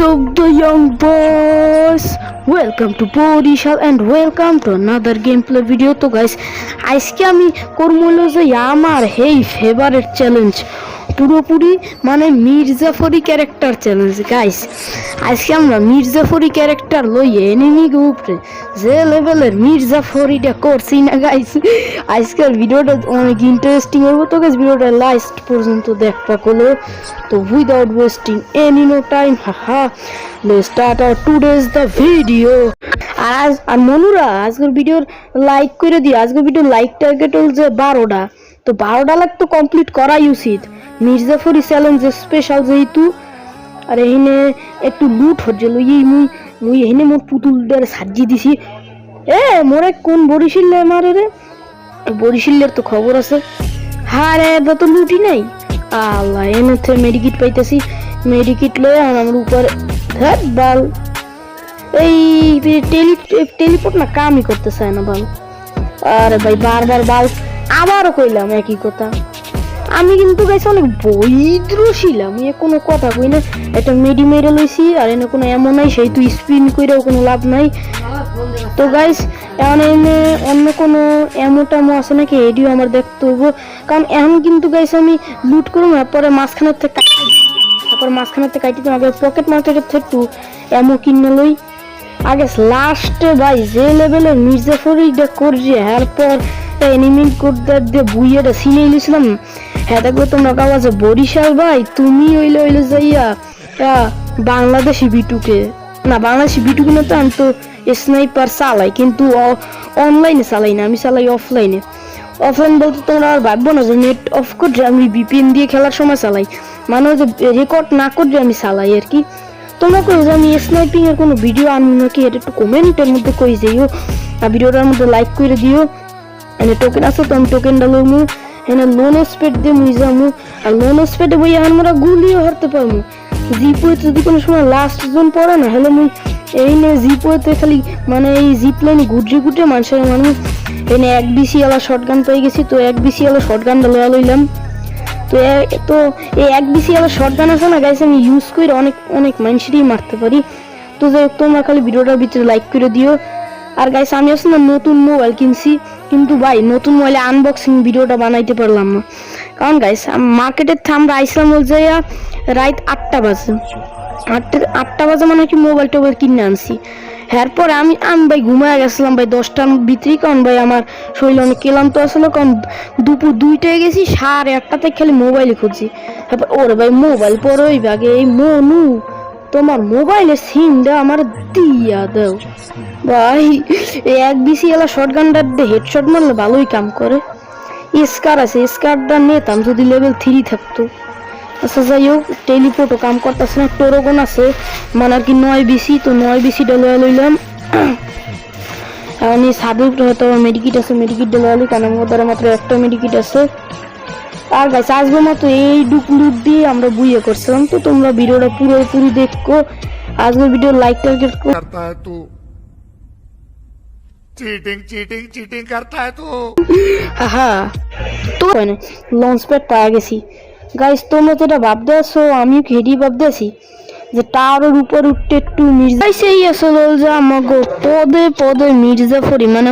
Up, the young boys? Welcome to Bodishal and welcome to another gameplay video. তো guys আজকে আমি করব হলো যে আমার হেই ফেভারিট চ্যালেঞ্জ পুরোপুরি মানে মির্জাফরি ক্যারেক্টার চ্যালেঞ্জ গাইস আজকে আমরা মির্জাফরি ক্যারেক্টার লই এনিমি গ্রুপে যে লেভেলের মির্জাফরিটা করছি না গাইস আজকের ভিডিওটা অনেক ইন্টারেস্টিং হবে তো গাইস ভিডিওটা লাস্ট পর্যন্ত দেখবা কলো। তো without wasting any no time let's start our today's the video আর আজ আর মনুরা আজকের ভিডিওর লাইক করে দিও। আজকের ভিডিও লাইক টার্গেট হল যে বারোটা। তো বারোটা লাখ তো কমপ্লিট করাই উচিত। মির্জাফরি চ্যালেঞ্জ স্পেশাল যেহেতু, আর এখানে একটু লুট হচ্ছে, লই, মুই মুই এখানে মোর পুতুলটার সাজিয়ে দিছি। এ, মোরে কোন বরিশিল্লে মারে রে? বরিশিল্লের তো খবর আছে। হ্যাঁ রে এটা তো লুটি নাই। আল্লাহ, এনে থেকে মেডিকিট পাইতেছি। মেডিকিট লয়ে আর আমার উপর ধ্যাত বাল। এই টেলি টেলিপোর্ট না কামই করতে চায় না বাল। আরে ভাই, বারবার বাল। আবারও কইলাম একই কথা। আমি কিন্তু গাইছে অনেক বৈদ্র ছিলাম, এ কোনো কথা কই না। একটা মেডি মেরে লইছি, আর এনে কোনো এমন নাই, সেই তুই স্পিন কইরাও কোনো লাভ নাই। তো গাইস, এখন অন্য কোনো এমো টেমো আছে নাকি, এডিও আমার দেখতে হব কারণ এখন কিন্তু গাইস আমি লুট করব পরে মাঝখানের থেকে তারপর মাঝখানের থেকে কাটি আগে পকেট মার্কেটের থেকে একটু এমো কিনে লই। আগে লাস্টে ভাই যে লেভেলের মির্জাফরিটা করছি এরপর এনিমি করতে দিয়ে বুইয়েটা সিনে নিয়েছিলাম হ্যাঁ দেখব তোমরা কাউ আছে, বরিশাল ভাই, তুমি হইলে হইলে যাইয়া বাংলাদেশি বিটুকে, না, বাংলাদেশি বিটুকে না তো আমি তো স্নাইপার চালাই, কিন্তু অনলাইনে চালাই না, আমি চালাই অফলাইনে অফলাইন বলতে তোমরা আর ভাববো না যে নেট অফ করে আমি বিপিএন দিয়ে খেলার সময় চালাই মানে যে রেকর্ড না করে আমি চালাই আর কি। তোমরা কই যে আমি স্নাইপিং এর কোনো ভিডিও আনব নাকি? এটা একটু কমেন্টের মধ্যে কই যাইও, আর ভিডিওটার মধ্যে লাইক করে দিও। এনে টোকেন আছে তো আমি টোকেনটা লইমু এনে লোন স্পেড দিয়ে মুই যামু আর লোন স্পেডে বই আমরা গুলিও হারতে পারমু জিপোয়ে যদি কোনো সময় লাস্ট জোন পড়ে না হলে মুই এই নে জিপোয়েতে খালি মানে এই জিপ লাইনে গুটরে গুটরে মানুষের মানুষ এনে এক বিসি আলা শর্ট গান পেয়ে গেছি তো এক বিসি আলা শর্ট গানটা লয়া তো তো এই এক বিসি আবার শর্ট গান আছে না গাইস আমি ইউজ করে অনেক অনেক মানুষেরই মারতে পারি তো যাই তোমরা খালি ভিডিওটার ভিতরে লাইক করে দিও আর গাইস আমি আসলে নতুন মোবাইল কিনছি, কিন্তু ভাই, নতুন মোবাইলে আনবক্সিং ভিডিওটা বানাইতে পারলাম না। কারণ গাইস মার্কেটের থেকে আমরা আইসলাম বলছে রাত আটটা বাজে। আটটা আটটা বাজে মানে কি মোবাইল টোবাইল কিনে আনছি। এরপর আমি আমি ভাই ঘুমায় গেছিলাম ভাই দশটার ভিতরেই, কারণ ভাই আমার শরীর অনেক ক্লান্ত আসলো কারণ দুপুর দুইটায় গেছি, সাড়ে একটাতে খালি মোবাইলই খুঁজছি। তারপর ওর ভাই মোবাইল পরে ওই ব্যাগে এই মনু। তোমার মোবাইলের সিমটা আমার দিয়া দাও। ভাই এক বিসি এলা শর্ট গানটার দিয়ে হেডশট মারলে ভালোই কাম করে। স্কার আছে, স্কারটা নিতাম যদি লেভেল থ্রি থাকতো। আচ্ছা যাই হোক টেলিপোর্টও কাম করতেছে না টোরোগন আছে। মানে আর কি নয় বিসি, তো নয় বিসিটা লয়ে লইলাম। এখন এই সাধু হয়তো মেডিকিট আছে মেডিকিট লয়ে লই, কারণ আমার দ্বারা মাত্র একটা মেডিকিট আছে। আর গাছ আসব মতো এই ডুকলুট দিয়ে আমরা বুয়ে করছিলাম তো তোমরা ভিডিওটা পুরোপুরি দেখো। আসব ভিডিও লাইক টার্গেট করতা হ্যাঁ তো লঞ্চ প্যাড পাওয়া গেছি গাইস তোমরা যেটা ভাবতে আসো আমিও হেডি ভাবতে আসি যে টাওয়ারের উপর উঠতে একটু মির্জা সেই আসলে যে আমাকে পদে পদে মির্জাফরি মানে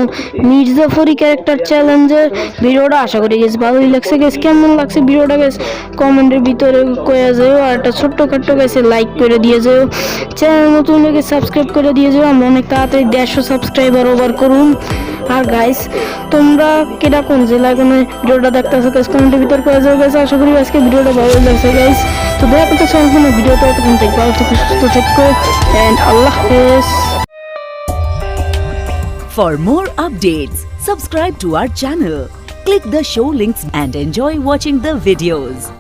মির্জাফরি ক্যারেক্টার চ্যালেঞ্জের ভিডিওটা আশা করি গেছে, ভালোই লাগছে গেছে, কেমন লাগছে ভিডিওটা গেছে কমেন্টের ভিতরে কয়ে যাও আর একটা ছোট্ট খাট্ট গেছে লাইক করে দিয়ে যাও চ্যানেল নতুন লোকে সাবস্ক্রাইব করে দিয়ে যাও আমরা অনেক তাড়াতাড়ি দেড়শো সাবস্ক্রাইবার ওভার করুন। আর গাইস তোমরা কীরকম জেলা কোনো ভিডিওটা দেখতেছো গাইস কমেন্টের ভিতর করে যাও গাইস আশা করি আজকে ভিডিওটা ভালো লাগছে গাইস তো দেখা করতে সম্পূর্ণ ভিডিওটা তখন থেকে ভালো থেকে সুস্থ থেকো এন্ড আল্লাহ হাফেজ For more updates, subscribe to our channel, click the show links and enjoy watching the videos.